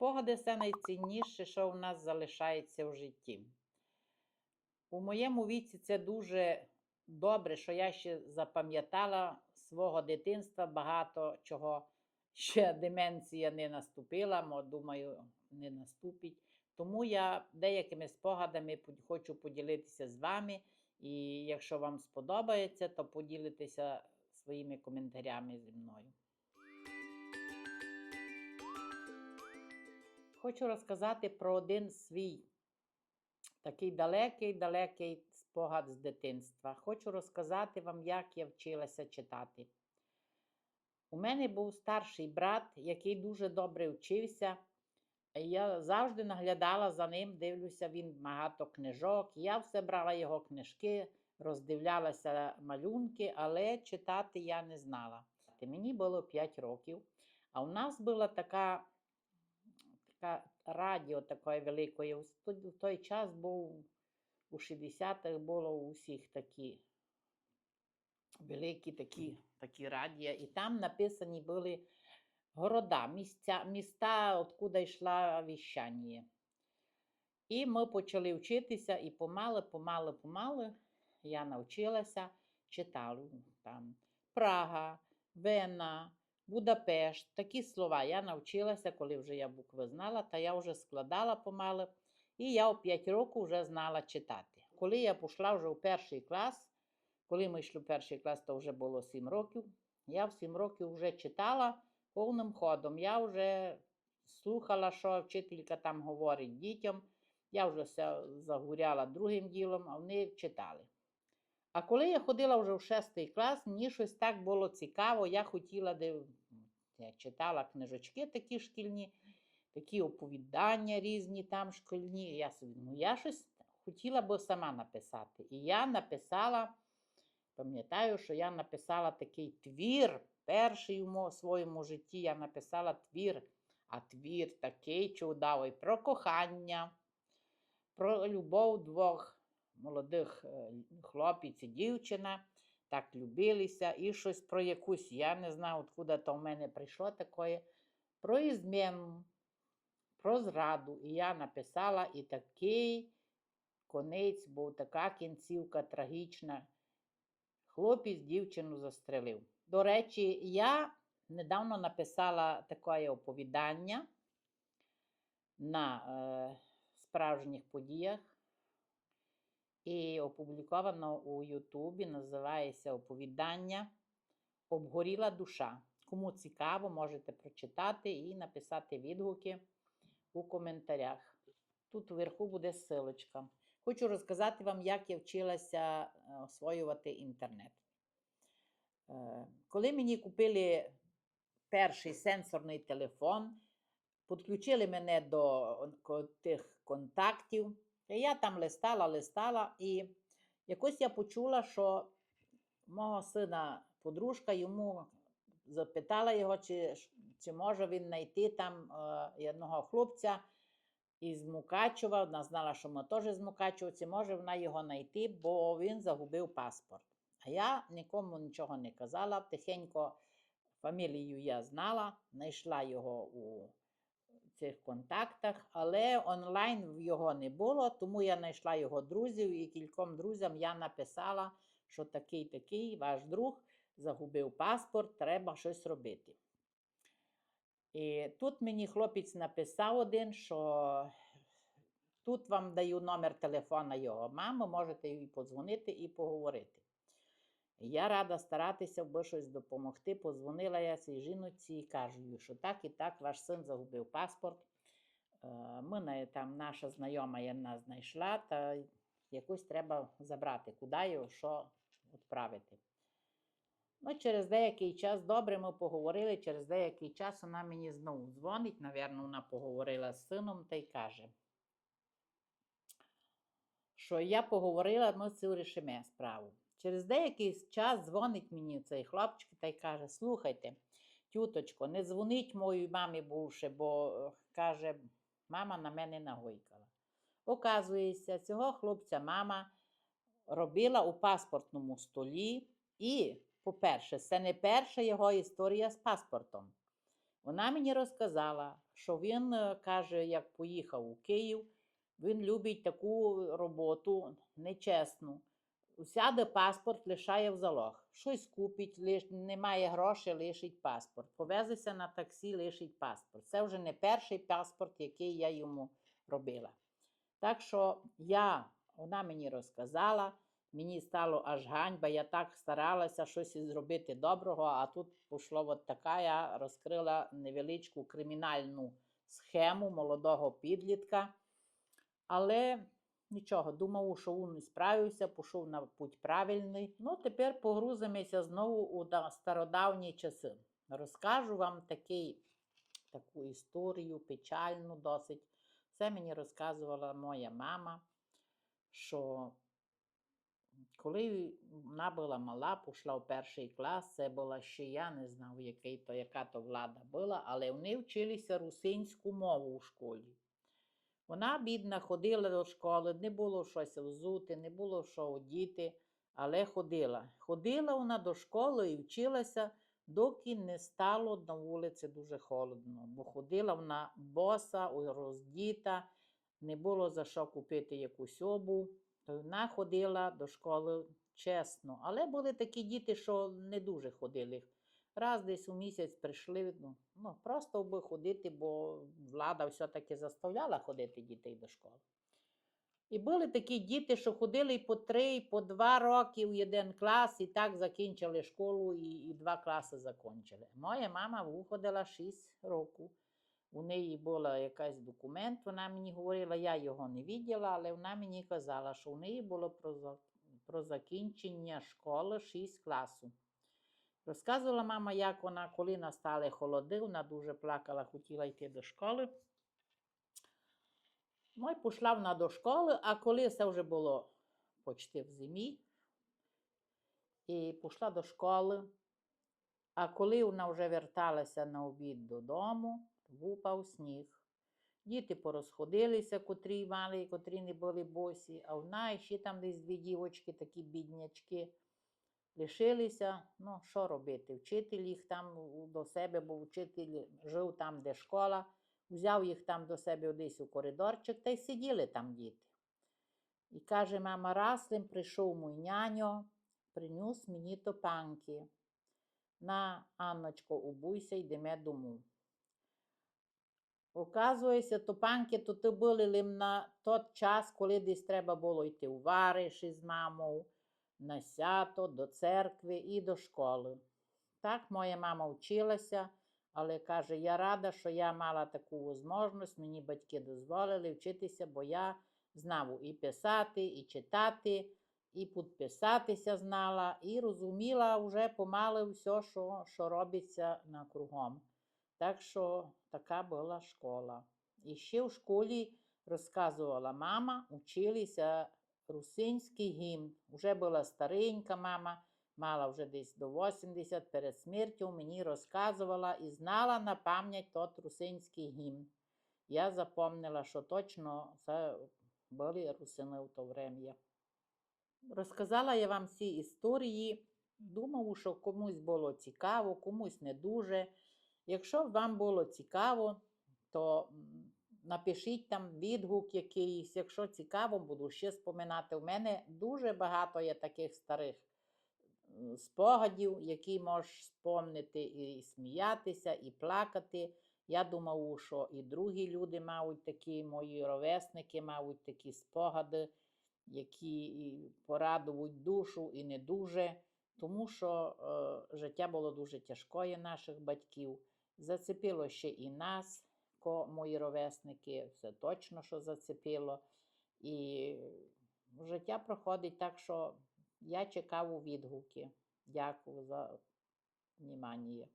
Спогади це найцінніше, що в нас залишається в житті. У моєму віці це дуже добре, що я ще запам'ятала свого дитинства багато чого. Ще деменція не наступила, мо, думаю, не наступить. Тому я деякими спогадами хочу поділитися з вами. І якщо вам сподобається, то поділитеся своїми коментарями зі мною. Хочу розказати про один свій такий далекий, далекий спогад з дитинства. Хочу розказати вам, як я вчилася читати. У мене був старший брат, який дуже добре вчився. Я завжди наглядала за ним, дивлюся, він багато книжок. Я все брала його книжки, роздивлялася малюнки, але читати я не знала. Мені було 5 років, а у нас була така, така радіо такої великої. В той- час був у 60-х було у всіх такі великі такі, такі радіо, і там написані були города, місця, міста, откуда йшла віщання. І ми почали вчитися, і помалу, помалу, помалу я навчилася читати там Прага, Вена, Будапешт, такі слова. Я навчилася, коли вже я букви знала, та я вже складала помалу, і я в 5 років вже знала читати. Коли я пішла вже в перший клас, коли ми йшли в перший клас, то вже було 7 років. Я в 7 років вже читала повним ходом. Я вже слухала, що вчителька там говорить дітям. Я вже все загуряла другим ділом, а вони читали. А коли я ходила вже в шестий клас, мені щось так було цікаво. Я хотіла, я читала книжечки такі шкільні, такі оповідання різні там шкільні. Я собі, ну я щось хотіла би сама написати. І я написала, пам'ятаю, що я написала такий твір. Перший у своєму житті я написала твір, а твір такий чудовий про кохання, про любов двох молодих е, хлопець і дівчина. Так любилися, і щось про якусь, я не знаю, откуда то в мене прийшло таке, про ізмену, про зраду. І я написала і такий конець був, така кінцівка трагічна. Хлопець дівчину застрелив. До речі, я недавно написала таке оповідання на е, справжніх подіях. І опубліковано у Ютубі, називається оповідання Обгоріла душа. Кому цікаво, можете прочитати і написати відгуки у коментарях. Тут вверху буде силочка. Хочу розказати вам, як я вчилася е, освоювати інтернет. Е, Коли мені купили перший сенсорний телефон, підключили мене до тих контактів, я там листала, листала, і якось я почула, що мого сина подружка йому запитала його, чи, чи може він знайти там е, одного хлопця із Мукачева. Вона знала, що ми теж з Мукачева, чи може вона його знайти, бо він загубив паспорт. А я нікому нічого не казала. Тихенько фамілію я знала, знайшла його у цих контактах, але онлайн його не було, тому я знайшла його друзів і кільком друзям я написала, що такий такий ваш друг загубив паспорт, треба щось робити. І тут мені хлопець написав один, що тут вам даю номер телефона його мами, можете їй подзвонити і поговорити. Я рада старатися, бо щось допомогти. Позвонила я цій жіночці і кажу, що так і так ваш син загубив паспорт. Е, Ми там наша знайома я знайшла, та якось треба забрати, куди його, що відправити. Ну, через деякий час добре ми поговорили, через деякий час вона мені знову дзвонить, напевно, вона поговорила з сином та й каже, що я поговорила, ми це рішимо справу. Через деякий час дзвонить мені цей хлопчик та й каже: слухайте, тюточко, не дзвоніть моїй мамі більше, бо е, каже, мама на мене нагойкала. Оказується, цього хлопця мама робила у паспортному столі, і, по-перше, це не перша його історія з паспортом. Вона мені розказала, що він е, каже, як поїхав у Київ, він любить таку роботу нечесну. Сяде паспорт, лишає в залог. Щось купить, лиш, немає грошей, лишить паспорт. Повезеся на таксі, лишить паспорт. Це вже не перший паспорт, який я йому робила. Так що я, вона мені розказала, мені стало аж ганьба, я так старалася щось зробити доброго, а тут пішло от така, я розкрила невеличку кримінальну схему молодого підлітка. Але нічого, думав, що він справився, пішов на путь правильний. Ну, тепер погрузимося знову у стародавні часи. Розкажу вам такий, таку історію, печальну досить. Це мені розказувала моя мама, що коли вона була мала, пішла в перший клас, це була ще я не знав, який то, яка то влада була, але вони вчилися русинську мову у школі. Вона, бідна, ходила до школи, не було щось взути, не було що одіти, але ходила. Ходила вона до школи і вчилася, доки не стало на вулиці дуже холодно, бо ходила вона боса, роздіта, не було за що купити якусь обув. То вона ходила до школи чесно. Але були такі діти, що не дуже ходили. Раз десь у місяць прийшли, ну, ну просто би ходити, бо влада все-таки заставляла ходити дітей до школи. І були такі діти, що ходили по три, і по два роки в один клас, і так закінчили школу, і, і два класи закінчили. Моя мама виходила 6 років. У неї був якийсь документ, вона мені говорила, я його не виділа, але вона мені казала, що у неї було про, про закінчення школи 6 класів. Розказувала мама, як вона, коли настали холоди, вона дуже плакала, хотіла йти до школи. Ну і пішла вона до школи, а коли це вже було почти в зимі, і пішла до школи. А коли вона вже верталася на обід додому, випав сніг. Діти порозходилися, котрі мали, котрі не були босі, а вона ще там десь дві дівочки, такі біднячки, лишилися. Ну, що робити? Вчитель їх там до себе, бо вчитель жив там, де школа, взяв їх там до себе десь у коридорчик та й сиділи там діти. І каже, мама, раслим прийшов мій няньо, приніс мені топанки. На, Анночко, убуйся, йдемо дому. Оказується, топанки то були на той час, коли десь треба було йти у вариш із мамою, на сято, до церкви і до школи. Так моя мама вчилася, але каже, я рада, що я мала таку можливість, мені батьки дозволили вчитися, бо я знав і писати, і читати, і підписатися знала, і розуміла вже помалу все, що, що робиться на кругом. Так що така була школа. І ще в школі розказувала мама, училися русинський гімн. Вже була старенька мама, мала вже десь до 80 перед смертю, мені розказувала і знала на пам'ять тот русинський гімн. Я запомнила, що точно це були русини в то врем'я. Розказала я вам всі історії. Думав, що комусь було цікаво, комусь не дуже. Якщо вам було цікаво, то напишіть там відгук якийсь. Якщо цікаво, буду ще споминати. У мене дуже багато є таких старих спогадів, які можеш спомнити і сміятися, і плакати. Я думав, що і другі люди мають такі, мої ровесники мають такі спогади, які порадують душу і не дуже, тому що е, життя було дуже тяжкое наших батьків. Зацепило ще і нас, ко, мої ровесники, все точно, що зацепило. І життя проходить так, що я чекав у відгуки. Дякую за внимание.